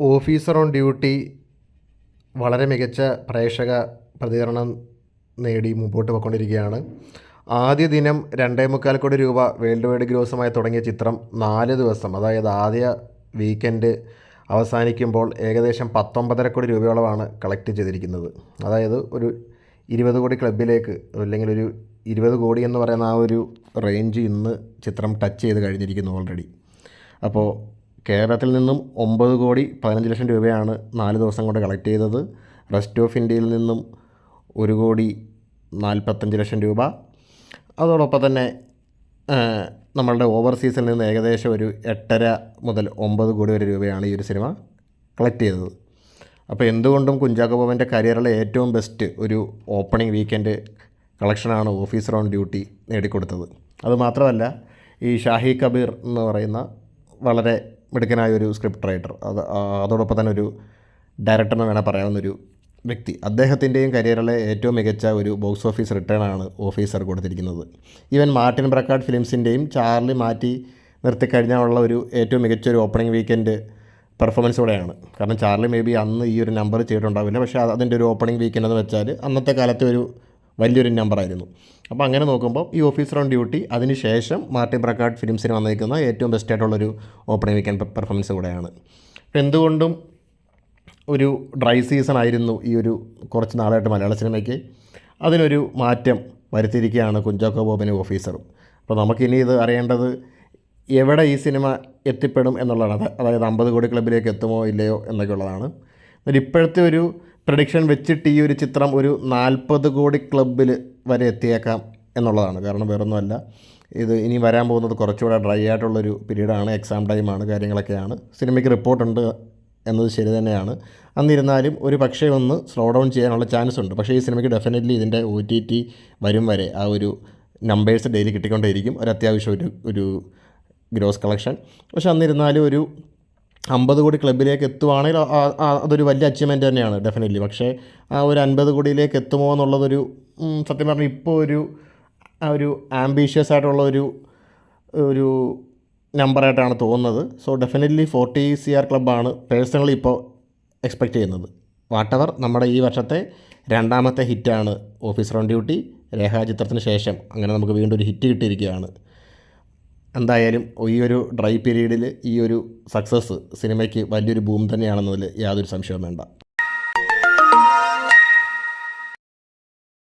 Officer on duty വളരെ മികച്ച പ്രേക്ഷക പ്രതികരണം നേടി മുമ്പോട്ട് പോയിക്കൊണ്ടിരിക്കുകയാണ്. ആദ്യ ദിനം രണ്ടേ മുക്കാൽ കോടി രൂപ വേൾഡ് വൈഡ് ഗ്രോസുമായി തുടങ്ങിയ ചിത്രം നാല് ദിവസം അതായത് ആദ്യ വീക്കെൻഡ് അവസാനിക്കുമ്പോൾ ഏകദേശം പത്തൊമ്പതര കോടി രൂപയോളമാണ് കളക്ട് ചെയ്തിരിക്കുന്നത്. അതായത് ഒരു ഇരുപത് കോടി ക്ലബിലേക്ക് അല്ലെങ്കിൽ ഒരു ഇരുപത് കോടി എന്ന് പറയുന്ന ആ ഒരു റേഞ്ച് ഇന്ന് ചിത്രം ടച്ച് ചെയ്ത് കഴിഞ്ഞിരിക്കുന്നു ഓൾറെഡി അപ്പോൾ കേരളത്തിൽ നിന്നും ഒമ്പത് കോടി പതിനഞ്ച് ലക്ഷം രൂപയാണ് നാല് ദിവസം കൊണ്ട് കളക്ട് ചെയ്തത്. റെസ്റ്റ് ഓഫ് ഇന്ത്യയിൽ നിന്നും ഒരു കോടി നാൽപ്പത്തഞ്ച് ലക്ഷം രൂപ. അതോടൊപ്പം തന്നെ നമ്മളുടെ ഓവർസീസിൽ നിന്ന് ഏകദേശം ഒരു എട്ടര മുതൽ ഒമ്പത് കോടി വരെ രൂപയാണ് ഈ ഒരു സിനിമ കളക്ട് ചെയ്തത്. അപ്പോൾ എന്തുകൊണ്ടും കുഞ്ചാക്കോ ബോബന്റെ കരിയറിലെ ഏറ്റവും ബെസ്റ്റ് ഒരു ഓപ്പണിംഗ് വീക്കെൻഡ് കളക്ഷനാണ് ഓഫീസർ ഓൺ ഡ്യൂട്ടി നേടിക്കൊടുത്തത്. അതുമാത്രമല്ല ഈ ഷാഹി കബീർ എന്ന് പറയുന്ന വളരെ മിടുക്കനായ ഒരു സ്ക്രിപ്റ്റ് റൈറ്റർ അത് അതോടൊപ്പം തന്നെ ഒരു ഡയറക്ടർ എന്ന് വേണേൽ പറയാവുന്നൊരു വ്യക്തി. അദ്ദേഹത്തിന്റെയും കരിയറിലെ ഏറ്റവും മികച്ച ഒരു ബോക്സ് ഓഫീസ് റിട്ടേൺ ആണ് ഓഫീസർ കൊടുത്തിരിക്കുന്നത്. ഈവൻ മാർട്ടിൻ ബ്രക്കാർഡ് ഫിലിംസിന്റെയും ചാർലി മാറ്റി നിർത്തിക്കഴിഞ്ഞാലുള്ള ഒരു ഏറ്റവും മികച്ച ഒരു ഓപ്പണിംഗ് വീക്കെൻഡ് പെർഫോമൻസ് കൂടെയാണ് കാരണം ചാർലി മേ ബി അന്ന് ഈ ഒരു നമ്പർ ചെയ്തിട്ടുണ്ടാവില്ല. പക്ഷേ അത് അതിന്റെ ഒരു ഓപ്പണിംഗ് വീക്കെൻഡ് എന്ന് വെച്ചാൽ അന്നത്തെ കാലത്തെ ഒരു വലിയൊരു നമ്പറായിരുന്നു അപ്പോൾ അങ്ങനെ നോക്കുമ്പോൾ ഈ ഓഫീസർ ഓൺ ഡ്യൂട്ടി അതിനുശേഷം മാർട്ടിൻ പ്രക്കാട്ട് ഫിലിംസിന് വന്നിരിക്കുന്ന ഏറ്റവും ബെസ്റ്റ് ആയിട്ടുള്ളൊരു ഓപ്പണിംഗ് വീക്കെൻഡ് പെർഫോമൻസ് കൂടെയാണ്. എന്തുകൊണ്ടും ഒരു ഡ്രൈ സീസൺ ആയിരുന്നു ഈ ഒരു കുറച്ച് നാളായിട്ട് മലയാള സിനിമയ്ക്ക് അതിനൊരു മാറ്റം വരുത്തിയിരിക്കുകയാണ് കുഞ്ചാക്കോ ബോബിന് ഓഫീസറും അപ്പോൾ നമുക്കിനി ഇത് അറിയേണ്ടത് എവിടെ ഈ സിനിമ എത്തിപ്പെടും എന്നുള്ളതാണ്. അതായത് അമ്പത് കോടി ക്ലബിലേക്ക് എത്തുമോ ഇല്ലയോ എന്നൊക്കെ ഉള്ളതാണ് ഇപ്പോഴത്തെ ഒരു പ്രഡിക്ഷൻ വെച്ചിട്ട് ഈ ഒരു ചിത്രം ഒരു നാൽപ്പത് കോടി ക്ലബിൽ വരെ എത്തിയേക്കാം എന്നുള്ളതാണ്. കാരണം വേറൊന്നുമല്ല. ഇത് ഇനി വരാൻ പോകുന്നത് കുറച്ചുകൂടെ ഡ്രൈ ആയിട്ടുള്ളൊരു പീരീഡാണ് എക്സാം ടൈമാണ് കാര്യങ്ങളൊക്കെയാണ്. സിനിമയ്ക്ക് റിപ്പോർട്ടുണ്ട് എന്നത് ശരി തന്നെയാണ്. അന്നിരുന്നാലും ഒരു പക്ഷേ ഒന്ന് സ്ലോ ഡൗൺ ചെയ്യാനുള്ള ചാൻസ് ഉണ്ട്. പക്ഷേ ഈ സിനിമയ്ക്ക് ഡെഫിനറ്റ്ലി ഇതിന്റെ ഒ ടി ടി വരും വരെ ആ ഒരു നമ്പേഴ്സ് ഡെയിലി കിട്ടിക്കൊണ്ടേയിരിക്കും. ഒരു അത്യാവശ്യം ഒരു ഒരു ഗ്രോസ് കളക്ഷൻ പക്ഷെ അന്നിരുന്നാലും ഒരു അമ്പത് കോടി ക്ലബിലേക്ക് എത്തുവാണെങ്കിൽ അതൊരു വലിയ അച്ചീവ്മെന്റ് തന്നെയാണ് ഡെഫിനറ്റ്ലി പക്ഷേ ആ ഒരു അൻപത് കോടിയിലേക്ക് എത്തുമോ എന്നുള്ളതൊരു സത്യം പറഞ്ഞാൽ ഇപ്പോൾ ഒരു ആ ഒരു ആംബീഷ്യസ് ആയിട്ടുള്ള ഒരു ഒരു നമ്പറായിട്ടാണ് തോന്നുന്നത്. So definitely forty C R ക്ലബ്ബാണ് personally ഇപ്പോൾ എക്സ്പെക്റ്റ് ചെയ്യുന്നത്. വാട്ടവർ നമ്മുടെ ഈ വർഷത്തെ രണ്ടാമത്തെ ഹിറ്റാണ് ഓഫീസർ ഓൺ ഡ്യൂട്ടി രേഖാചിത്രത്തിന് ശേഷം. അങ്ങനെ നമുക്ക് വീണ്ടും ഒരു ഹിറ്റ് കിട്ടിയിരിക്കുകയാണ്. എന്തായാലും ഈ ഒരു ഡ്രൈ പീരീഡിൽ ഈ ഒരു സക്സസ് സിനിമയ്ക്ക് വലിയൊരു ബൂം തന്നെയാണെന്നതിൽ യാതൊരു സംശയവും വേണ്ട.